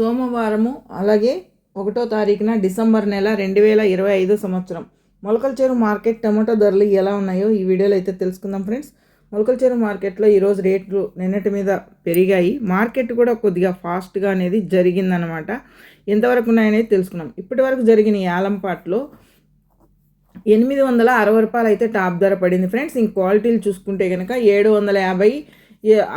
సోమవారము అలాగే ఒకటో తారీఖున డిసెంబర్ నెల రెండు వేల ఇరవై ఐదు సంవత్సరం. మొలకల చెరువు మార్కెట్ టమాటో ధరలు ఎలా ఉన్నాయో ఈ వీడియోలో అయితే తెలుసుకుందాం ఫ్రెండ్స్. మొలకల చెరువు మార్కెట్లో ఈరోజు రేట్లు నిన్నటి మీద పెరిగాయి. మార్కెట్ కూడా కొద్దిగా ఫాస్ట్గా అనేది జరిగిందనమాట ఎంతవరకు ఉన్నాయనేది తెలుసుకున్నాం ఇప్పటి వరకు జరిగిన యాలంపాట్లో ఎనిమిది వందల అరవై రూపాయలు అయితే టాప్ ధర పడింది ఫ్రెండ్స్. ఇంక క్వాలిటీలు చూసుకుంటే కనుక ఏడు వందల యాభై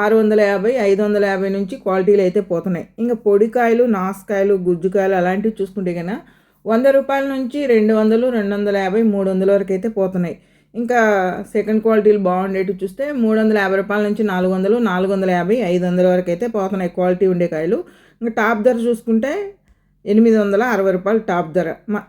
ఆరు వందల యాభై ఐదు వందల యాభై నుంచి క్వాలిటీలు అయితే పోతున్నాయి. ఇంకా పొడికాయలు నాసుకాయలు గుజ్జుకాయలు అలాంటివి చూసుకుంటే కనుక వంద రూపాయల నుంచి రెండు వందలు రెండు వందల యాభై మూడు వందల వరకు అయితే పోతున్నాయి. ఇంకా సెకండ్ క్వాలిటీలు బాగుండేవి చూస్తే మూడు వందల యాభై రూపాయల నుంచి నాలుగు వందలు నాలుగు వందల యాభై ఐదు వందల వరకు అయితే పోతున్నాయి క్వాలిటీ ఉండే కాయలు. ఇంకా టాప్ ధర చూసుకుంటే ఎనిమిది వందల అరవై రూపాయలు టాప్ ధర. మా